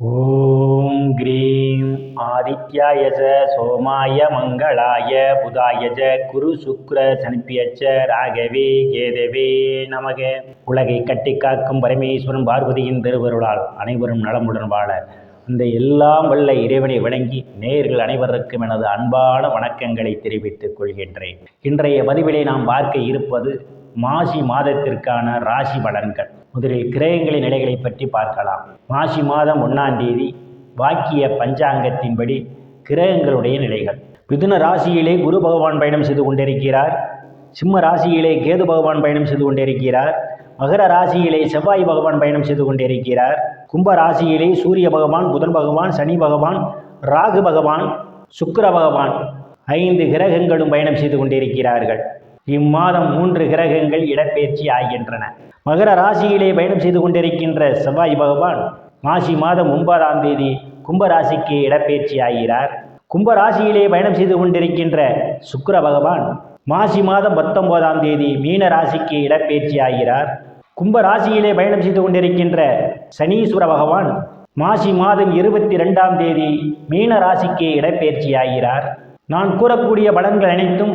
ஓம் cream ஆதித்யாய ச சோமாய மங்களாய புதாய ச குரு சுக்ர சனிப்பியச்ச ராகவே கேதவே நமக. உலகை கட்டி காக்கும் பரமேஸ்வரன் பார்வதியின் திருவருளால் அனைவரும் நலமுடன் வாழ. இந்த எல்லாம் வல்ல இறைவனை வணங்கி நேர்கள் அனைவருக்கும் எனது அன்பான வணக்கங்களை தெரிவித்துக் கொள்கின்றேன். இன்றைய பதிவிலே நாம் பார்க்க இருப்பது மாசி மாதத்திற்கான ராசி பலன்கள். முதலில் கிரகங்களின் நிலைகளை பற்றி பார்க்கலாம். மாசி மாதம் ஒன்றாம் தேதி வாக்கிய பஞ்சாங்கத்தின்படி கிரகங்களுடைய நிலைகள். மிதுன ராசியிலே குரு பகவான் பயணம் செய்து கொண்டிருக்கிறார். சிம்ம ராசியிலே கேது பகவான் பயணம் செய்து கொண்டிருக்கிறார். மகர ராசியிலே செவ்வாய் பகவான் பயணம் செய்து கொண்டிருக்கிறார். கும்ப ராசியிலே சூரிய பகவான் புதன் பகவான் சனி பகவான் ராகு பகவான் சுக்கர பகவான் ஐந்து கிரகங்களும் பயணம் செய்து கொண்டிருக்கிறார்கள். இம்மாதம் மூன்று கிரகங்கள் இடப்பெயர்ச்சி ஆகின்றன. மகர ராசியிலே பயணம் செய்து கொண்டிருக்கின்ற செவ்வாய் பகவான் மாசி மாதம் ஒன்பதாம் தேதி கும்பராசிக்கு இடப்பெயர்ச்சி ஆகிறார். கும்பராசியிலே பயணம் செய்து கொண்டிருக்கின்ற சுக்கர பகவான் மாசி மாதம் பத்தொன்பதாம் தேதி மீன ராசிக்கு இடப்பெயர்ச்சி ஆகிறார். கும்பராசியிலே பயணம் செய்து கொண்டிருக்கின்ற சனீஸ்வர பகவான் மாசி மாதம் இருபத்தி ரெண்டாம் தேதி மீன ராசிக்கு இடப்பெயர்ச்சி ஆகிறார். நான் கூறக்கூடிய பலன்கள் அனைத்தும்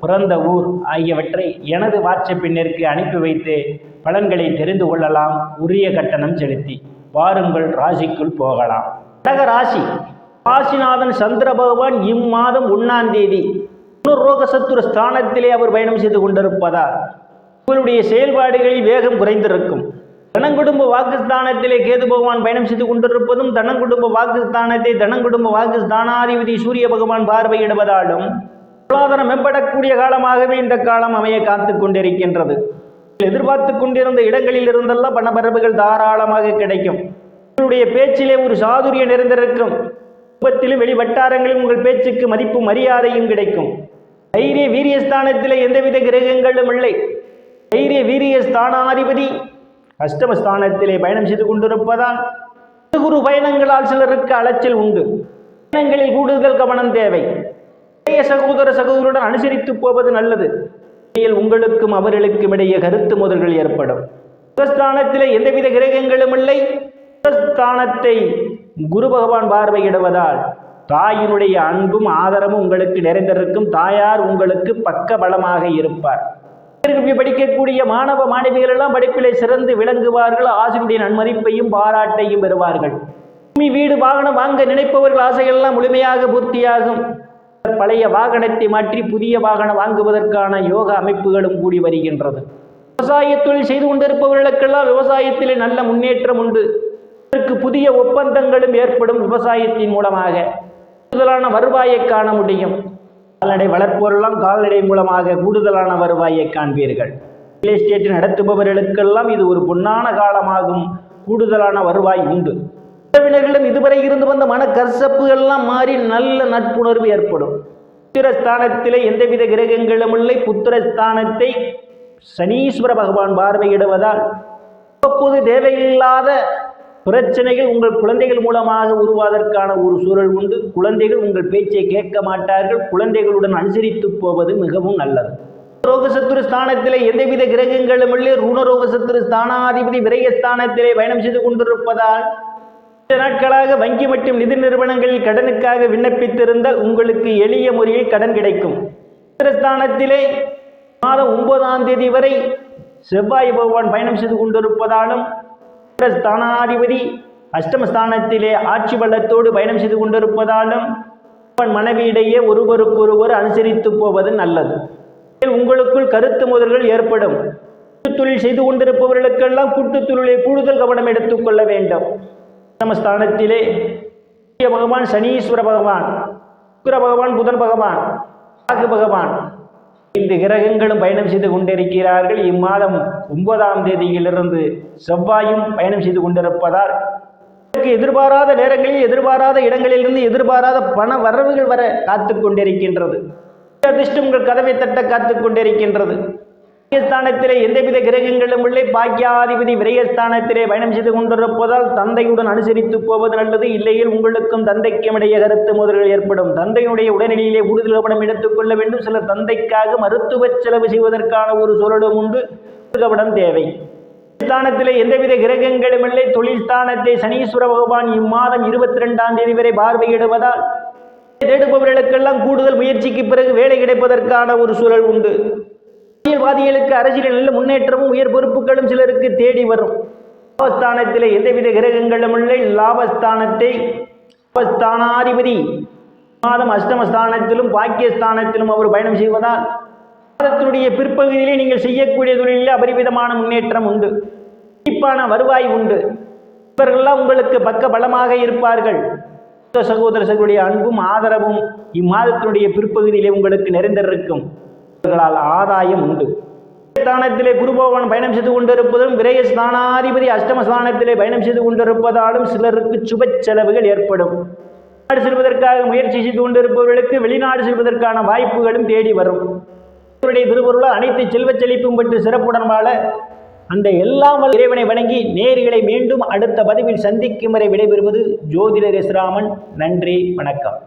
பிறந்த ஊர் ஆகியவற்றை எனது வாட்ஸ்அப்பினருக்கு அனுப்பி வைத்து பலன்களை தெரிந்து கொள்ளலாம். உரிய கட்டணம் செலுத்தி வாருங்கள் ராசிக்குள் போகலாம். கடக ராசி. காசிநாதன் சந்திர பகவான் இம்மாதம் ஒன்னாம் தேதி ரோகசத்துரு ஸ்தானத்திலே அவர் பயணம் செய்து கொண்டிருப்பதால் உங்களுடைய செயல்பாடுகளில் வேகம் குறைந்திருக்கும். தனங்குடும்ப வாக்குஸ்தானத்திலே கேது பகவான் பயணம் செய்து கொண்டிருப்பதும் தனங்குடும்ப வாக்குஸ்தானத்தை தனங்குடும்ப வாக்குஸ்தானாதிபதி சூரிய பகவான் பார்வையிடுவதாலும் பொருளாதாரம் மேம்படக்கூடிய காலமாகவே இந்த காலம் அமைய காத்து கொண்டிருக்கின்றது. எதிர்பார்த்து கொண்டிருந்த இடங்களில் இருந்தெல்லாம் பணப்பரப்புகள் தாராளமாக கிடைக்கும். உங்களுடைய பேச்சிலே ஒரு சாதுரிய நிறைந்திருக்கும். குடும்பத்திலும் வெளி வட்டாரங்களிலும் உங்கள் பேச்சுக்கு மதிப்பும் மரியாதையும் கிடைக்கும். தைரிய வீரியஸ்தானத்தில் எந்தவித கிரகங்களும் இல்லை. தைரிய வீரிய ஸ்தானாதிபதி அஷ்டமஸ்தானத்திலே பயணம் செய்து கொண்டிருப்பதால் குரு பயணங்களால் சிலருக்கு அலைச்சல் உண்டு. பயணங்களில் கூடுதல் கவனம் தேவை. இளைய சகோதர சகோதரருடன் அனுசரித்து போவது நல்லது. உங்களுக்கும் அவர்களுக்கும் இடையே கருத்து மோதல்கள் ஏற்படும். சுகஸ்தானத்திலே எந்தவித கிரகங்களும் இல்லை. சுகஸ்தானத்தை குரு பகவான் பார்வையிடுவதால் தாயினுடைய அன்பும் ஆதரவும் உங்களுக்கு நிறைந்திருக்கும். தாயார் உங்களுக்கு பக்க பலமாக இருப்பார். படிக்கக்கூடிய மாணவ மாணவிகள் எல்லாம் படிப்பிலே சிறந்து விளங்குவார்கள். ஆசிரியருடைய நன்மதிப்பையும் பாராட்டையும் பெறுவார்கள். பூமி வீடு வாகனம் வாங்க நினைப்பவர்கள் ஆசைகள் எல்லாம் முழுமையாக பூர்த்தியாகும். பழைய வாகனத்தை மாற்றி புதிய வாகனம் வாங்குவதற்கான யோக அமைப்புகளும் கூடி வருகின்றது. விவசாய தொழில் செய்து கொண்டிருப்பவர்களுக்கெல்லாம் விவசாயத்திலே நல்ல முன்னேற்றம் உண்டு. இதற்கு புதிய ஒப்பந்தங்களும் ஏற்படும் விவசாயத்தின் மூலமாக. கூடுதலான வருவாயை காண முடியும். கால்நடை வளர்ப்போரெல்லாம் கால்நடை மூலமாக கூடுதலான வருவாயை காண்பீர்கள். ரியல் எஸ்டேட் நடத்துபவர்களுக்கெல்லாம் இது ஒரு பொன்னான காலமாகும். கூடுதலான வருவாய் உண்டு. உறவினர்களிடம் இதுவரை இருந்து வந்த மன கர்சப்புகள்லாம் எல்லாம் மாறி நல்ல நட்புணர்வு ஏற்படும். புத்திரஸ்தானத்திலே எந்தவித கிரகங்களும் இல்லை. புத்திரஸ்தானத்தை சனீஸ்வர பகவான் பார்வையிடுவதால் அப்போது தேவையில்லாத பிரச்சனைகள் உங்கள் குழந்தைகள் மூலமாக உருவாவதற்கான ஒரு சூழல் உண்டு. குழந்தைகள் உங்கள் பேச்சை கேட்க மாட்டார்கள். குழந்தைகளுடன் அனுசரித்து போவது மிகவும் நல்லது. ரோகசத்துரு ஸ்தானத்திலே எந்தவித கிரகங்களும் இல்லை. ருணரோகசத்துரு ஸ்தானாதிபதி விரயஸ்தானத்திலே பயணம் செய்து கொண்டிருப்பதால் நாட்களாக வங்கி மற்றும் நிதி நிறுவனங்களில் கடனுக்காக விண்ணப்பித்திருந்த உங்களுக்கு எளிய முறையில் கடன் கிடைக்கும். ஸ்தானத்திலே மாதம் ஒன்பதாம் தேதி வரை செவ்வாய் பகவான் பயணம் செய்து கொண்டிருப்பதாலும் ஸ்தானாதிபதி அஷ்டமஸ்தானத்திலே ஆட்சி பள்ளத்தோடு பயணம் செய்து கொண்டிருப்பதாலும் அவன் மனைவியிடையே ஒருவருக்கொருவர் அனுசரித்து போவது நல்லது. உங்களுக்குள் கருத்து முதல்கள் ஏற்படும். தொழில் செய்து கொண்டிருப்பவர்களுக்கெல்லாம் கூட்டுத் தொழிலை கூடுதல் கவனம் எடுத்துக்கொள்ள வேண்டும். அஷ்டமஸ்தானத்திலே சூரிய பகவான் சனீஸ்வர பகவான் சுக்கர பகவான் புதன் பகவான் ராகு பகவான். இந்த கிரகங்களும் பயணம் செய்து கொண்டிருக்கிறார்கள். இம்மாதம் ஒன்பதாம் தேதியிலிருந்து செவ்வாயும் பயணம் செய்து கொண்டிருப்பதால் இதற்கு எதிர்பாராத நேரங்களில் எதிர்பாராத இடங்களிலிருந்து எதிர்பாராத பண வரவுகள் வர காத்து கொண்டிருக்கின்றது அதிர்ஷ்டம் உங்கள் கதவை தட்ட காத்துக் கொண்டிருக்கின்றது விரயஸ்தானத்திலே எந்தவித கிரகங்களும் இல்லை. பாக்கியாதிபதி விரயஸ்தானத்திலே பயணம் செய்து கொண்டிருப்பதால் தந்தையுடன் அனுசரித்து போவது நல்லது. இல்லையில் உங்களுக்கும் தந்தைக்கும் இடையே கருத்து மோதல்கள் ஏற்படும். தந்தையுடைய உடல்நிலையிலே உறுதி கவனம் எடுத்துக்கொள்ள வேண்டும். சில தந்தைக்காக மருத்துவ செலவு செய்வதற்கான ஒரு சூழலும் உண்டு. கவனம் தேவை. ஸ்தானத்திலே எந்தவித கிரகங்களும் இல்லை. தொழில் ஸ்தானத்தை சனீஸ்வர பகவான் இம்மாதம் இருபத்தி ரெண்டாம் தேதி வரை பார்வையிடுவதால் தேடுபவர்களுக்கெல்லாம் கூடுதல் முயற்சிக்கு பிறகு வேலை கிடைப்பதற்கான ஒரு சூழல் உண்டு. அரசியல்வாதிகளுக்கு அரசியலில் நல்ல முன்னேற்றமும் உயர் பொறுப்புகளும் சிலருக்கு தேடி வரும். லாபஸ்தானத்தில் எந்தவித கிரகங்களும் இல்லை. லாபஸ்தானத்தை லாபஸ்தானாதிபதி மாதம் அஷ்டமஸ்தானத்திலும் பாக்கியஸ்தானத்திலும் அவர் பயணம் செய்வதால் மாதத்தினுடைய பிற்பகுதியிலே நீங்கள் செய்யக்கூடிய தொழிலில் அபரிவிதமான முன்னேற்றம் உண்டு. குறிப்பான வருவாய் உண்டு. இவர்கள்லாம் உங்களுக்கு பக்க பலமாக இருப்பார்கள். மூத்த சகோதர அன்பும் ஆதரவும் இம்மாதத்தினுடைய பிற்பகுதியிலே உங்களுக்கு நிறைந்திருக்கும். இவர்களால் ஆதாயம் உண்டு. ஸ்தானத்திலே குருபகவான் பயணம் செய்து கொண்டிருப்பதும் விரய ஸ்தானாதிபதி அஷ்டமஸ்தானத்திலே பயணம் செய்து கொண்டிருப்பதாலும் சிலருக்கு சுப செலவுகள் ஏற்படும். வெளிநாடு செல்வதற்காக முயற்சி செய்து கொண்டிருப்பவர்களுக்கு வெளிநாடு செல்வதற்கான வாய்ப்புகளும் தேடி வரும். இவருடைய திருவருளால் அனைத்து செல்வச் செழிப்பும் பெற்று சிறப்புடன் வாழ அந்த எல்லாம் இறைவனை வணங்கி நேர்களை மீண்டும் அடுத்த பதிவில் சந்திக்கும் வரை விடைபெறுவது ஜோதிடர் எஸ்ராமன் நன்றி வணக்கம்.